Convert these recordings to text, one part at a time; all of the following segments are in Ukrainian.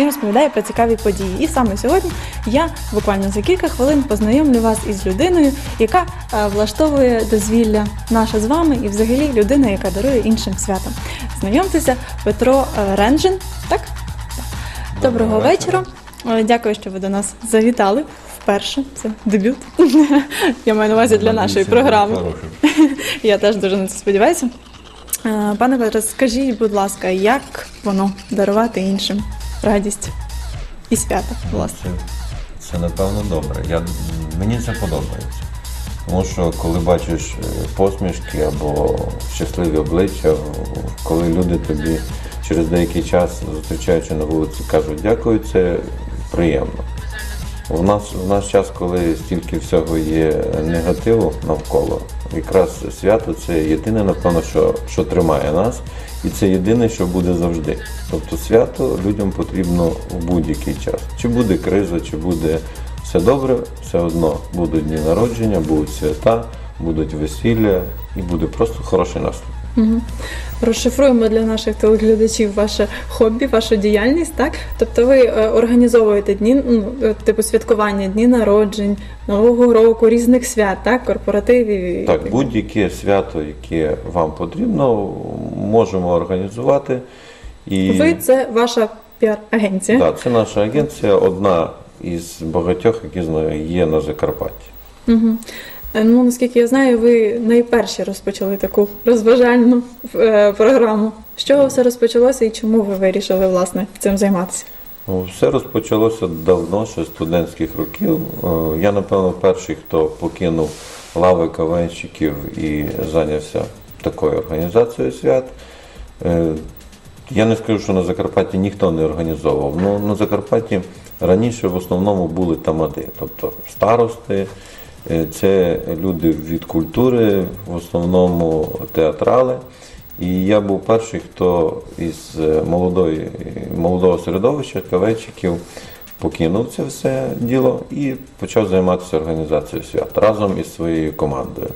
і розповідає про цікаві події. І саме сьогодні я буквально за кілька хвилин познайомлю вас із людиною, яка е, влаштовує дозвілля наша з вами, і взагалі людина, яка дарує іншим святом. Знайомтеся, Петро е, Ренжин. Так? Доброго Доброго вечора. Е, Дякую, що ви до нас завітали. Вперше це дебют. Я маю на увазі для нашої програми. Я теж дуже на це сподіваюся. Пане Петре, скажіть, будь ласка, як воно дарувати іншим радість і свято, власне? Це, це напевно добре. Я, мені це подобається. Тому що коли бачиш е, посмішки або щасливі обличчя, коли люди тобі через деякий час, зустрічаючи на вулиці, кажуть дякую, це приємно. У нас в наш час, коли стільки всього є негативу навколо, якраз свято це єдине, напевно, що, що тримає нас, і це єдине, що буде завжди. Тобто свято людям потрібно в будь-який час. Чи буде криза, чи буде все добре, все одно будуть дні народження, будуть свята, будуть весілля і буде просто хороший настрій. Угу. Розшифруємо для наших телеглядачів ваше хобі, вашу діяльність, так? Тобто ви е, організовуєте дні, ну, е, типу святкування, дні народжень, Нового року, різних свят, так? Корпоративів. Так, будь-яке свято, яке вам потрібно, можемо організувати. І... Ви це ваша піар-агенція. Так, це наша агенція, одна із багатьох, які є на Закарпатті. Угу. Ну, наскільки я знаю, ви найперші розпочали таку розважальну е, програму. З чого все розпочалося і чому ви вирішили власне цим займатися? Все розпочалося давно, ще студентських років. Е, Я, напевно, перший, хто покинув лави кавенщиків і зайнявся такою організацією свят. Е, Я не скажу, що на Закарпатті ніхто не організовував. Ну, на Закарпатті раніше в основному були тамади, тобто старости, е, це люди від культури, в основному театрали. І я був перший, хто із е, молодої, молодого середовища кавечиків покинув це все діло і почав займатися організацією свят разом із своєю командою.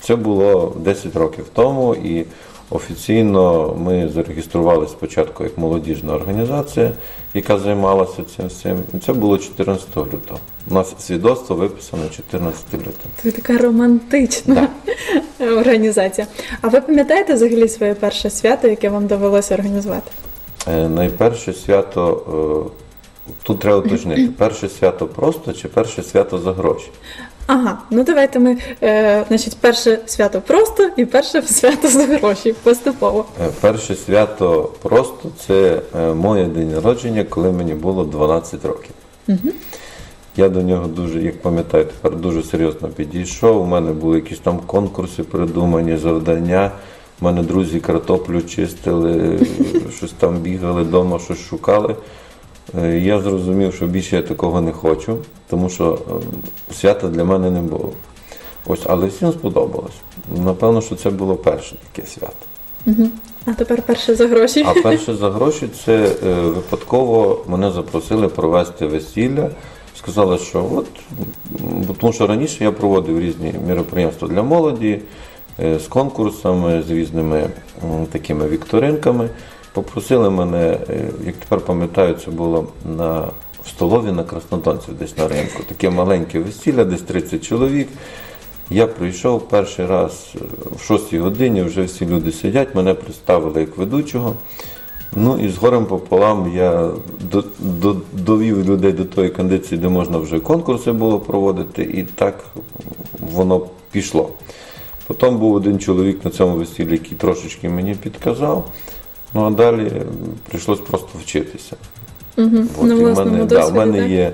Це було 10 років тому, і офіційно ми зареєстрували спочатку як молодіжна організація, яка займалася цим всім. Це було 14 лютого. У нас свідоцтво виписано 14 лютого. Це така романтична організація. А ви пам'ятаєте взагалі своє перше свято, яке вам довелося організувати? Е, Найперше свято, е, тут треба уточнити, перше свято просто чи перше свято за гроші. Ага, ну давайте ми, е, значить, перше свято просто і перше свято за гроші поступово. Е, Перше свято просто це е, моє день народження, коли мені було 12 років. Я до нього дуже, як пам'ятаю, тепер дуже серйозно підійшов. У мене були якісь там конкурси придумані, завдання. У мене друзі картоплю чистили, щось там бігали вдома, щось шукали. Е, Я зрозумів, що більше я такого не хочу, тому що е, свята для мене не було. Ось, але всім сподобалось. Напевно, що це було перше таке свято. Угу. А тепер перше за гроші. А перше за гроші це е, випадково мене запросили провести весілля. Сказали, що от, тому що раніше я проводив різні міроприємства для молоді е, з конкурсами, з різними такими вікторинками. Попросили мене, е, як тепер пам'ятаю, це було на, в столові на Краснодонців, десь на ринку. Таке маленьке весілля, десь 30 чоловік. Я прийшов перший раз е, в 6 годині, вже всі люди сидять, мене представили як ведучого. Ну і з горем пополам я до, до, довів людей до тої кондиції, де можна вже конкурси було проводити, і так воно пішло. Потім був один чоловік на цьому весіллі, який трошечки мені підказав. Ну а далі прийшлось просто вчитися. Угу. От, На і в власному мене, да, в досвіді, мене так? є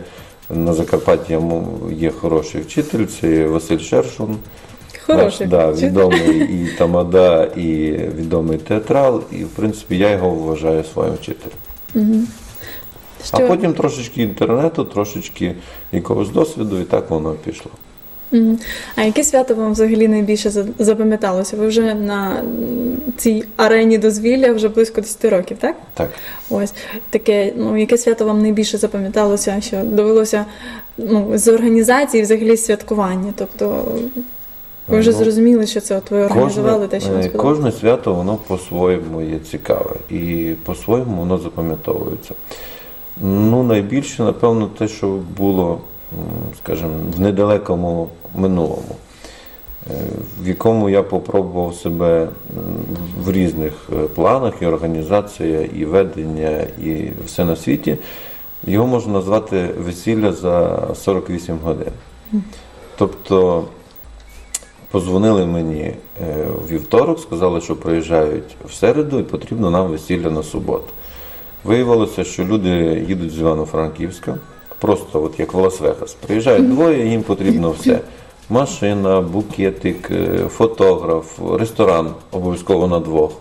на Закарпатті є хороший вчитель, це Василь Шершун. Хороший. Наш, да, вчитель. відомий і тамада, і відомий театрал. І в принципі я його вважаю своїм вчителем. Мгм. А потім трошечки інтернету, трошечки якогось досвіду, і так воно пішло. А яке свято вам взагалі найбільше запам'яталося? Ви вже на цій арені дозвілля вже близько 10 років, так? Так. Ось таке, ну яке свято вам найбільше запам'яталося, що довелося ну, з організації взагалі святкування? Тобто ви вже Ну, зрозуміли, що це от ви організували те, що вам е, сподобалося? кожне свято воно по-своєму є цікаве і по-своєму воно запам'ятовується. Ну, найбільше, напевно, те, що було, скажімо, в недалекому минулому, е, в якому я попробував себе в різних е, планах, і організація, і ведення, і все на світі. Його можна назвати весілля за 48 годин. Тобто позвонили мені е, у вівторок, сказали, що приїжджають в середу і потрібно нам весілля на суботу. Виявилося, що люди їдуть з Івано-Франківська, просто от як в Лас-Вегас. Приїжджають двоє, їм потрібно все. Машина, букетик, е, фотограф, ресторан обов'язково на двох.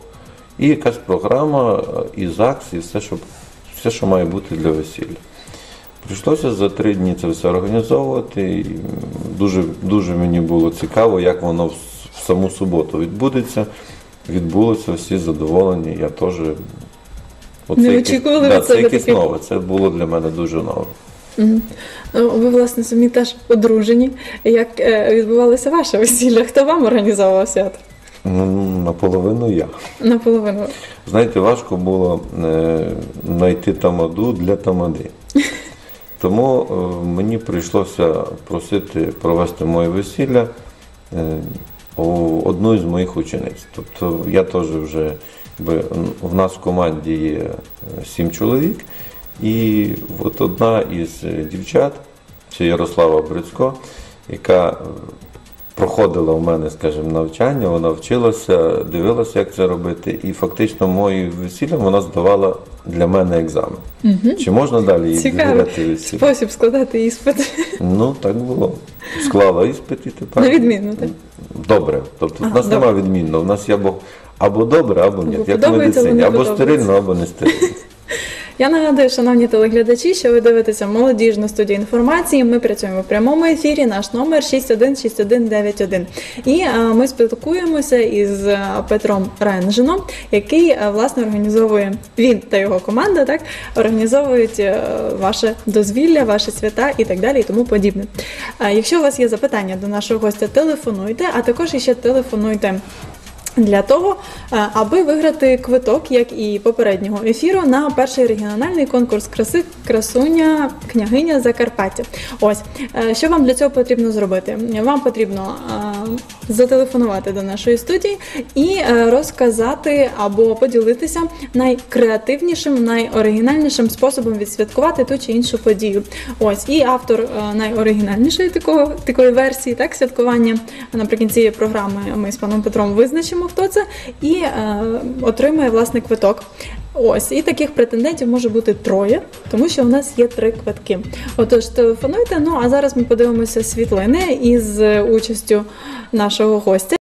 І якась програма, е, і ЗАГС, і все, що, все, що має бути для весілля. Прийшлося за три дні це все організовувати. І дуже, дуже мені було цікаво, як воно в, в саму суботу відбудеться. Відбулося, всі задоволені. Я теж. Оце Не якесь- очікували да, це якесь таке? нове. Це було для мене дуже нове. Ну, Ви, власне, самі теж одружені. Як е, відбувалося ваше весілля? Хто вам організовував свято? Ну, наполовину я. Наполовину. Знаєте, важко було е, знайти тамаду для тамади. Тому е, мені прийшлося просити провести моє весілля у одну з моїх учениць. Тобто я теж вже в нас в команді є сім чоловік, і от одна із е, дівчат, це Ярослава Брицько, яка е, проходила у мене, скажімо, навчання, вона вчилася, дивилася, як це робити, і фактично моїм весіллям вона здавала для мене екзамен. Чи можна далі Цікавий довіряти весілля? спосіб складати іспит. Ну, так було. Склала іспит і тепер. На відмінно, так? Добре. Тобто в нас добре. немає відмінно. В нас є або, або добре, або ні. Як в медицині, або стерильно, або не стерильно. Я нагадую, шановні телеглядачі, що ви дивитеся молодіжну студію інформації. Ми працюємо в прямому ефірі. Наш номер 616191. І е, ми спілкуємося із е, Петром Ренжином, який е, власне організовує він та його команда, так організовують ваше дозвілля, ваші свята і так далі, і тому подібне. Якщо у вас є запитання до нашого гостя, телефонуйте, а також іще телефонуйте. Для того, е, аби виграти квиток, як і попереднього ефіру, на перший регіональний конкурс краси Красуня княгиня Закарпаття. Ось е, що вам для цього потрібно зробити? Вам потрібно е, зателефонувати до нашої студії і е, розказати або поділитися найкреативнішим, найоригінальнішим способом відсвяткувати ту чи іншу подію. Ось і автор е, найоригінальнішої такого такої версії, так святкування наприкінці програми. Ми з паном Петром визначимо, хто це, і е, отримає власне квиток. Ось і таких претендентів може бути троє, тому що у нас є три квитки. Отож, телефонуйте. Ну а зараз ми подивимося світлини із е, участю нашого гостя.